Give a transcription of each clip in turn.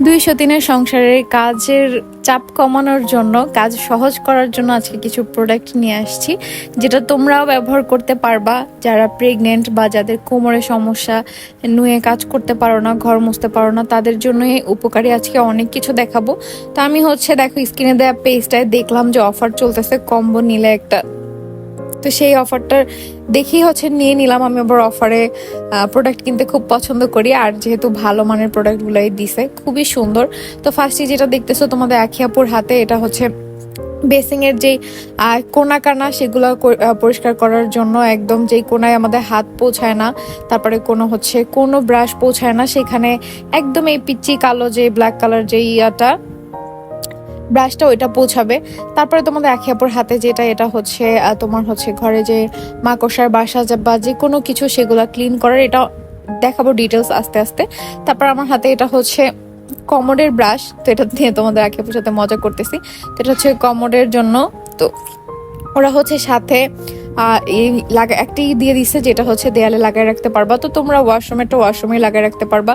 দুইশো দিনের সংসারের কাজের চাপ কমানোর জন্য, কাজ সহজ করার জন্য আজকে কিছু প্রোডাক্ট নিয়ে আসছি, যেটা তোমরাও ব্যবহার করতে পারবা। যারা প্রেগনেন্ট বা যাদের কোমরে সমস্যা, নুয়ে কাজ করতে পারো না, ঘর মুছতে পারো না, তাদের জন্যই উপকারী আজকে অনেক কিছু দেখাবো। তো আমি হচ্ছে, দেখো স্ক্রিনে দেওয়া পেজটায় দেখলাম যে অফার চলতেছে কম্বো নিলে একটা। তো সেই অফারটার দেখেই হচ্ছে নিয়ে নিলাম আমি আবার অফারে প্রোডাক্ট কিনতে খুব পছন্দ করি। আর যেহেতু ভালো মানের প্রোডাক্টগুলোই দিছে, খুবই সুন্দর। তো ফার্স্টে যেটা দেখতেছো তোমাদের আখিয়াপুর হাতে, এটা হচ্ছে বেসিং এর যে কোনা কানা সেগুলো পরিষ্কার করার জন্য একদম যেই কোনায় আমাদের হাত পৌঁছায় না, তারপরে কোনো হচ্ছে কোনো ব্রাশ পৌঁছায় না, সেখানে একদম এই পিচ্চি কালো যে ব্ল্যাক কালার যে ইয়াটা ব্রাশটা ওইটা পৌঁছাবে তারপরে তোমাদের একে অপর হাতে যেটা, এটা হচ্ছে তোমার হচ্ছে ঘরে যে মাকড়সার বাসা বা যে কোনো কিছু সেগুলা ক্লিন করার, এটা দেখাবো ডিটেলস আস্তে আস্তে। তারপর আমার হাতে এটা হচ্ছে কমোডের ব্রাশ তো এটা দিয়ে তোমাদের আখিয়াপুর সাথে মজা করতেছি। তো এটা হচ্ছে কমোডের জন্য। তো ওরা হচ্ছে সাথে এই লাগা, একটি দিয়ে দিছে যেটা হচ্ছে দেয়ালে লাগায় রাখতে পারবা। তো তোমরা ওয়াশরুমেরটা ওয়াশরুমে লাগায় রাখতে পারবা।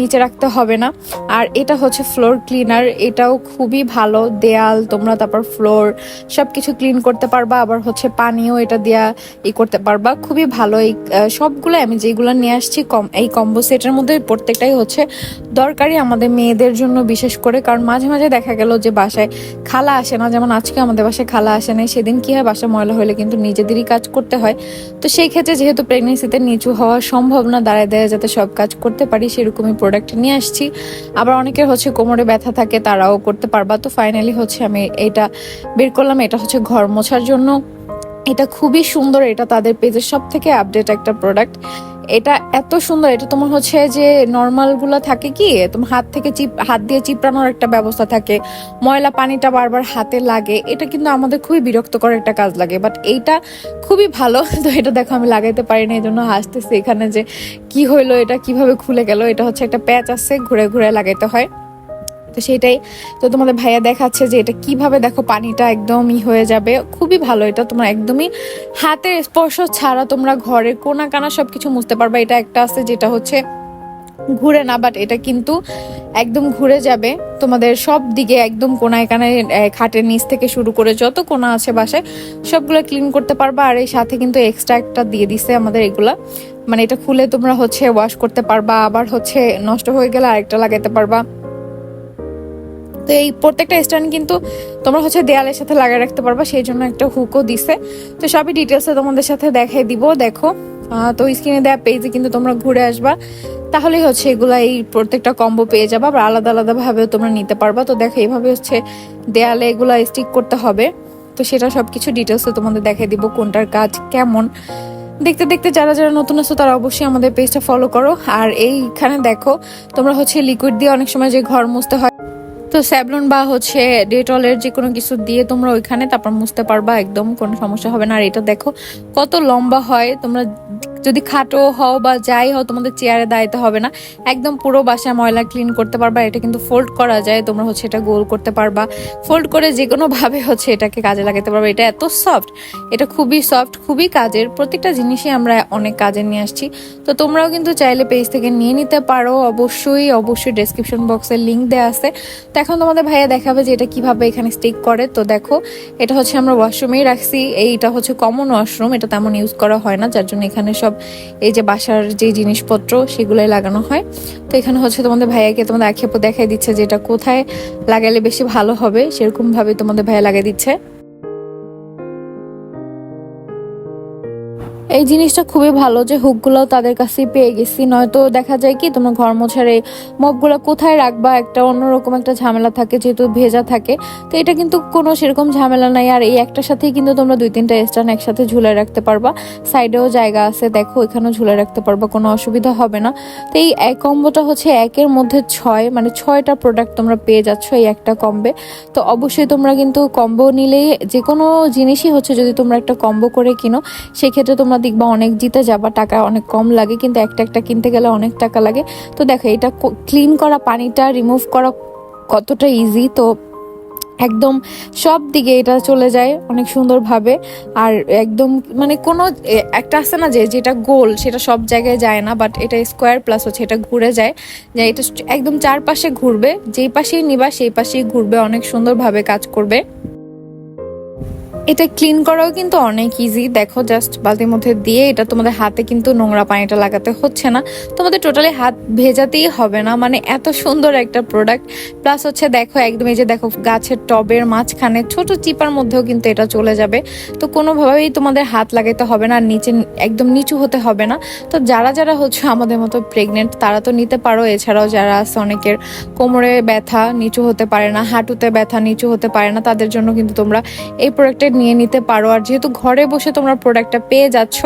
নিচে রাখতে হবে না। আর এটা হচ্ছে ফ্লোর ক্লিনার এটাও খুবই ভালো দেয়াল, তোমরা তারপর ফ্লোর সব কিছু ক্লিন করতে পারবা, আবার হচ্ছে পানিও এটা দেয়া ই করতে পারবা। খুবই ভালো এই সবগুলো আমি যেগুলো নিয়ে আসছি কম, এই কম্বো সেটের মধ্যে প্রত্যেকটাই হচ্ছে দরকারি আমাদের মেয়েদের জন্য বিশেষ করে। কারণ মাঝে মাঝে দেখা গেল যে বাসায় খালা আসে না, যেমন আজকে আমাদের বাসায় খালা আসে না সেদিন কি হয় বাসা ময়লা হলে কিন্তু নিজেদেরই কাজ করতে হয়। তো সেই ক্ষেত্রে যেহেতু প্রেগনেন্সিতে নিচু হওয়া সম্ভব না, দাঁড়ায় দেয় যাতে সব কাজ করতে পারি, সেরকমই প্রোডাক্ট নিয়ে আসছি। আবার অনেকের হচ্ছে কোমরে ব্যথা থাকে, তারাও করতে পারবা। তো ফাইনালি হচ্ছে আমি এটা বের করলাম, এটা হচ্ছে ঘর মোছার জন্য। এটা খুবই সুন্দর, এটা তাদের পেজের সব থেকে আপডেট একটা প্রোডাক্ট এটা এত সুন্দর, এটা তোমার হচ্ছে যে নর্মালগুলো থাকে কি, তোমার হাত থেকে চিপ, হাত দিয়ে চিপড়ানোর একটা ব্যবস্থা থাকে। ময়লা পানিটা বারবার হাতে লাগে, এটা কিন্তু আমাদের খুবই বিরক্তকর একটা কাজ লাগে। বাট এইটা খুবই ভালো, তো এটা দেখো আমি লাগাইতে পারি না এই জন্য হাসতেছি এখানে যে কি হইল, এটা কীভাবে খুলে গেল, এটা হচ্ছে একটা প্যাচ আছে, ঘুরে ঘুরে লাগাইতে হয়। তো সেটাই। তো তোমাদের ভাইয়া দেখাচ্ছে যে এটা কীভাবে দেখো পানিটা একদমই হয়ে যাবে। খুবই ভালো এটা তোমার একদমই হাতের স্পর্শ ছাড়া তোমরা ঘরে কোনা কানা সবকিছু মুছতে পারবা। এটা একটা আছে যেটা হচ্ছে ঘুরে না বাট এটা কিন্তু একদম ঘুরে যাবে। তোমাদের সব দিকে একদম কোনায় কানায় খাটের নিচ থেকে শুরু করে যত কোনা আছে বাসায়, সবগুলো ক্লিন করতে পারবা। আর এই সাথে কিন্তু এক্সট্রা একটা দিয়ে দিছে আমাদের এগুলা। মানে এটা খুলে তোমরা হচ্ছে ওয়াশ করতে পারবা, আবার হচ্ছে নষ্ট হয়ে গেলে আরেকটা লাগাতে পারবা। তো এই প্রত্যেকটা স্ট্যান্ড কিন্তু তোমরা হচ্ছে দেয়ালের সাথে লাগিয়ে রাখতে পারবা, সেই জন্য একটা হুকও দিছে। তো সবই ডিটেলসে তোমাদের সাথে দেখাই দিব, দেখো। তো স্ক্রিনে দেওয়া পেজে কিন্তু তোমরা ঘুরে আসবা। তাহলেই হচ্ছে এগুলা এই প্রত্যেকটা কম্বো পেয়ে যাবা আবার আলাদা আলাদা ভাবেও তোমরা নিতে পারবা। তো দেখো, এইভাবে হচ্ছে দেয়ালে এগুলা স্টিক করতে হবে। তো সেটা সব সবকিছু ডিটেলসে তোমাদের দেখাই দিব কোনটার কাজ কেমন। দেখতে দেখতে যারা যারা নতুন আছো, তারা অবশ্যই আমাদের পেজটা ফলো করো। আর এইখানে দেখো, তোমরা হচ্ছে লিকুইড দিয়ে অনেক সময় যে ঘর মুছতে হয় তো স্যাবলন বা হচ্ছে ডেটলের যে কোনো কিছু দিয়ে তোমরা ওইখানে তারপর মুছতে পারবা, একদম কোনো সমস্যা হবে না। আর এটা দেখো কত লম্বা হয়, তোমরা যদি খাটো হও বা যাই হও, তোমাদের চেয়ারে দাঁড়াতে হবে না। একদম পুরো বাসা ময়লা ক্লিন করতে পারবা, এটা কিন্তু ফোল্ড করা যায়, তোমরা হচ্ছে এটা গোল করতে পারবা। ফোল্ড করে যে কোনো ভাবে হচ্ছে এটাকে কাজে লাগাতে পারবা। এটা এত সফট এটা খুবই সফট খুবই কাজের। প্রত্যেকটা জিনিসই আমরা অনেক কাজে নিয়ে আসছি। তো তোমরাও কিন্তু চাইলে পেজ থেকে নিয়ে নিতে পারো। অবশ্যই অবশ্যই ডেসক্রিপশন বক্সের লিঙ্ক দেওয়া আছে। তো এখন তোমাদের ভাইয়া দেখাবে যে এটা কীভাবে এখানে স্টিক করে। তো দেখো, এটা হচ্ছে আমরা ওয়াশরুমেই রাখছি। এইটা হচ্ছে কমন ওয়াশরুম এটা তেমন ইউজ করা হয় না, যার জন্য এখানে সব এই যে বাসার যে জিনিসপত্র সেগুলোই লাগানো হয়। তো এখানে হচ্ছে তোমাদের ভাইয়াকে তোমাদের আক্ষেপও দেখাই দিচ্ছে যে এটা কোথায় লাগালে বেশি ভালো হবে, সেরকমভাবে তোমাদের ভাইয়া লাগিয়ে দিচ্ছে। এই জিনিসটা খুবই ভালো যে হুকগুলো তাদের কাছেই পেয়ে গেছি। নয়তো দেখা যায় কি, তোমরা ঘর মোছার এই মপগুলো কোথায় রাখবা? একটা অন্যরকম একটা ঝামেলা থাকে, যেহেতু ভেজা থাকে। তো এটা কিন্তু কোনো সেরকম ঝামেলা নাই। আর এই একটার সাথেই কিন্তু তোমরা দুই তিনটা স্টান একসাথে ঝুলে রাখতে পারবা। সাইডেও জায়গা আছে, দেখো, এখানেও ঝুলে রাখতে পারবা, কোনো অসুবিধা হবে না। তো এই এক কম্বোটা হচ্ছে একের মধ্যে ছয় মানে ছয়টা প্রোডাক্ট তোমরা পেয়ে যাচ্ছ এই একটা কম্বে। তো অবশ্যই তোমরা কিন্তু কম্বো নিলেই যে কোনো জিনিসই হচ্ছে, যদি তোমরা একটা কম্বো করে কিনো, সেক্ষেত্রে তোমরা দেখবা অনেক জিতে যাবা টাকা অনেক কম লাগে, কিন্তু একটা একটা কিনতে গেলে অনেক টাকা লাগে। তো দেখো, এটা ক্লিন করা পানিটা রিমুভ করা কতটা ইজি তো একদম সব দিকে এটা চলে যায় অনেক সুন্দরভাবে। আর একদম মানে কোনো একটা আছে না যে, যেটা গোল, সেটা সব জায়গায় যায় না বাট এটা স্কোয়ার প্লাস হচ্ছে, এটা ঘুরে যায়। যে এটা একদম চারপাশে ঘুরবে, যেই পাশেই নিবা, সেই পাশেই ঘুরবে, অনেক সুন্দরভাবে কাজ করবে। এটা ক্লিন করাও কিন্তু অনেক ইজি দেখো জাস্ট বালতির মধ্যে দিয়ে এটা তোমাদের হাতে কিন্তু নোংরা পানিটা লাগাতে হচ্ছে না। তোমাদের টোটালি হাত ভেজাতেই হবে না। মানে এত সুন্দর একটা প্রোডাক্ট প্লাস হচ্ছে দেখো, একদম এই যে দেখো, গাছের টবের মাঝখানে ছোট চিপার মধ্যেও কিন্তু এটা চলে যাবে। তো কোনোভাবেই তোমাদের হাত লাগাইতে হবে না, আর নিচে একদম নিচু হতে হবে না। তো যারা যারা হচ্ছে আমাদের মতো প্রেগনেন্ট তারা তো নিতে পারো। এছাড়াও যারা আছে অনেকের কোমরে ব্যথা নিচু হতে পারে না, হাঁটুতে ব্যথা নিচু হতে পারে না, তাদের জন্য কিন্তু তোমরা এই প্রোডাক্টটা নিয়ে নিতে পারো। আর যেহেতু ঘরে বসে তোমরা প্রোডাক্টটা পেয়ে যাচ্ছ,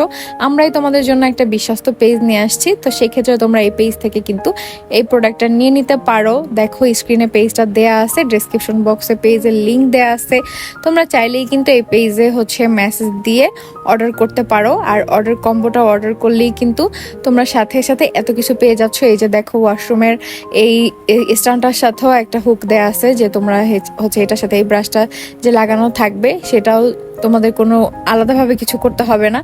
আমরাই তোমাদের জন্য একটা বিশ্বস্ত পেজ নিয়ে আসছি। তো সেক্ষেত্রে তোমরা এই পেজ থেকে কিন্তু এই প্রোডাক্টটা নিয়ে নিতে পারো। দেখো স্ক্রিনে পেজটা দেয়া আছে ডিসক্রিপশন বক্সে পেজের লিংক দেয়া আছে। তোমরা চাইলেই কিন্তু এই পেজে হচ্ছে মেসেজ দিয়ে অর্ডার করতে পারো। আর অর্ডার কম্বোটা অর্ডার করলেই কিন্তু তোমরা সাথে সাথে এত কিছু পেয়ে যাচ্ছ। এই যে দেখো ওয়াশরুমের এই স্ট্যান্ডটার সাথেও একটা হুক দেয়া আছে যে তোমরা হচ্ছে এটার সাথে এই ব্রাশটা যে লাগানো থাকবে সেটাও তোমাদের কোনো আলাদাভাবে কিছু করতে হবে না।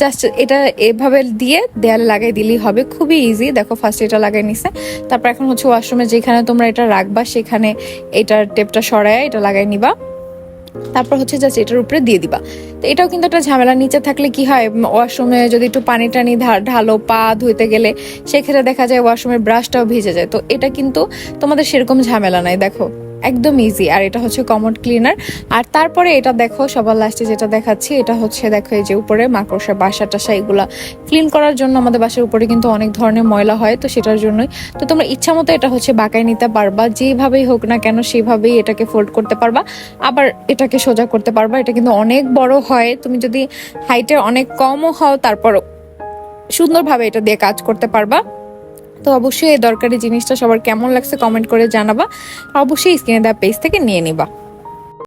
জাস্ট এটা এভাবে দিয়ে দেয়ালে লাগাই দিলেই হবে। খুবই ইজি দেখো ফার্স্ট এটা লাগাই নিছে। তারপর এখন হচ্ছে ওয়াশরুমে যেখানে তোমরা এটা রাখবা, সেখানে এটার টেপটা সরায় এটা লাগাই নিবা। তারপর হচ্ছে জাস্ট এটার উপরে দিয়ে দিবা। তো এটাও কিন্তু একটা ঝামেলা। নিচে থাকলে কি হয়? ওয়াশরুমে যদি একটু পানি টানি ঢালো, পা ধুইতে গেলে সেক্ষেত্রে দেখা যায় ওয়াশরুমের ব্রাশটাও ভিজে যায়। তো এটা কিন্তু তোমাদের সেরকম ঝামেলা নাই। দেখো। একদম ইজি আর এটা হচ্ছে কমোড ক্লিনার আর তারপরে এটা দেখো, সবার লাস্টে যেটা দেখাচ্ছি, এটা হচ্ছে দেখো এই যে উপরে মাকড়সা, বাসা টাসা, এগুলা ক্লিন করার জন্য আমাদের বাসার উপরে কিন্তু অনেক ধরনের ময়লা হয়, তো সেটার জন্যই। তো তোমরা ইচ্ছা মতো এটা হচ্ছে বাঁকায় নিতে পারবা যেভাবেই হোক না কেন সেভাবেই এটাকে ফোল্ড করতে পারবা। আবার এটাকে সোজা করতে পারবা, এটা কিন্তু অনেক বড় হয়। তুমি যদি হাইটের অনেক কমও হও, তারপরও সুন্দরভাবে এটা দিয়ে কাজ করতে পারবা। তো অবশ্যই এই দরকারি জিনিসটা সবার কেমন লাগছে কমেন্ট করে জানাবা। অবশ্যই স্ক্রিনে দেওয়া পেজ থেকে নিয়ে নিবা।